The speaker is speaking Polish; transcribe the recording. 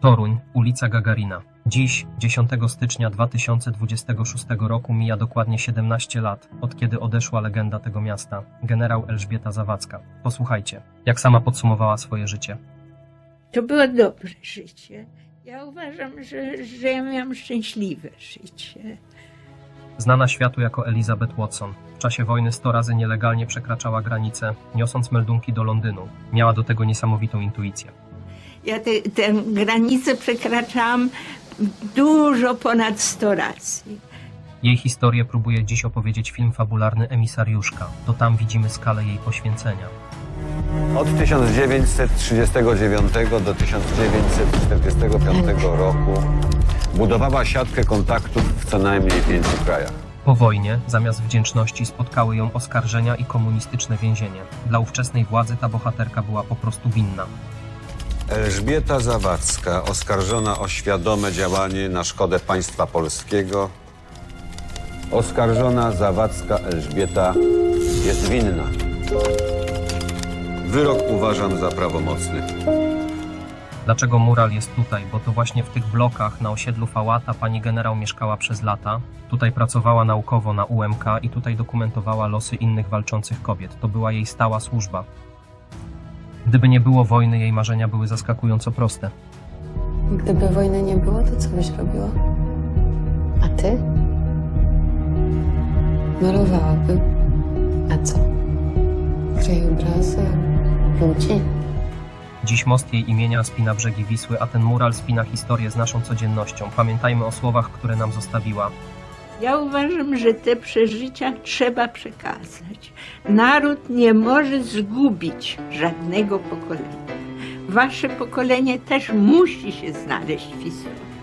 Toruń, ulica Gagarina. Dziś, 10 stycznia 2026 roku, mija dokładnie 17 lat, od kiedy odeszła legenda tego miasta, generał Elżbieta Zawadzka. Posłuchajcie, jak sama podsumowała swoje życie. To było dobre życie. Ja uważam, że, że ja miałam szczęśliwe życie. Znana światu jako Elizabeth Watson, w czasie wojny 100 razy nielegalnie przekraczała granice, niosąc meldunki do Londynu. Miała do tego niesamowitą intuicję. Ja te, tę granicę przekraczałam dużo ponad 100 razy. Jej historię próbuje dziś opowiedzieć film fabularny Emisariuszka. To tam widzimy skalę jej poświęcenia. Od 1939 do 1945 roku budowała siatkę kontaktów w co najmniej pięciu krajach. Po wojnie, zamiast wdzięczności, spotkały ją oskarżenia i komunistyczne więzienie. Dla ówczesnej władzy ta bohaterka była po prostu winna. Elżbieta Zawadzka, oskarżona o świadome działanie na szkodę państwa polskiego. Oskarżona Zawadzka Elżbieta jest winna. Wyrok uważam za prawomocny. Dlaczego mural jest tutaj? Bo to właśnie w tych blokach na osiedlu Fałata pani generał mieszkała przez lata. Tutaj pracowała naukowo na UMK i tutaj dokumentowała losy innych walczących kobiet. To była jej stała służba. Gdyby nie było wojny, jej marzenia były zaskakująco proste. Gdyby wojny nie było, to co byś robiła? A ty? Malowałabym. A co? Krajobrazy, ludzi. Dziś most jej imienia spina brzegi Wisły, a ten mural spina historię z naszą codziennością. Pamiętajmy o słowach, które nam zostawiła. Ja uważam, że te przeżycia trzeba przekazać. Naród nie może zgubić żadnego pokolenia. Wasze pokolenie też musi się znaleźć w historii.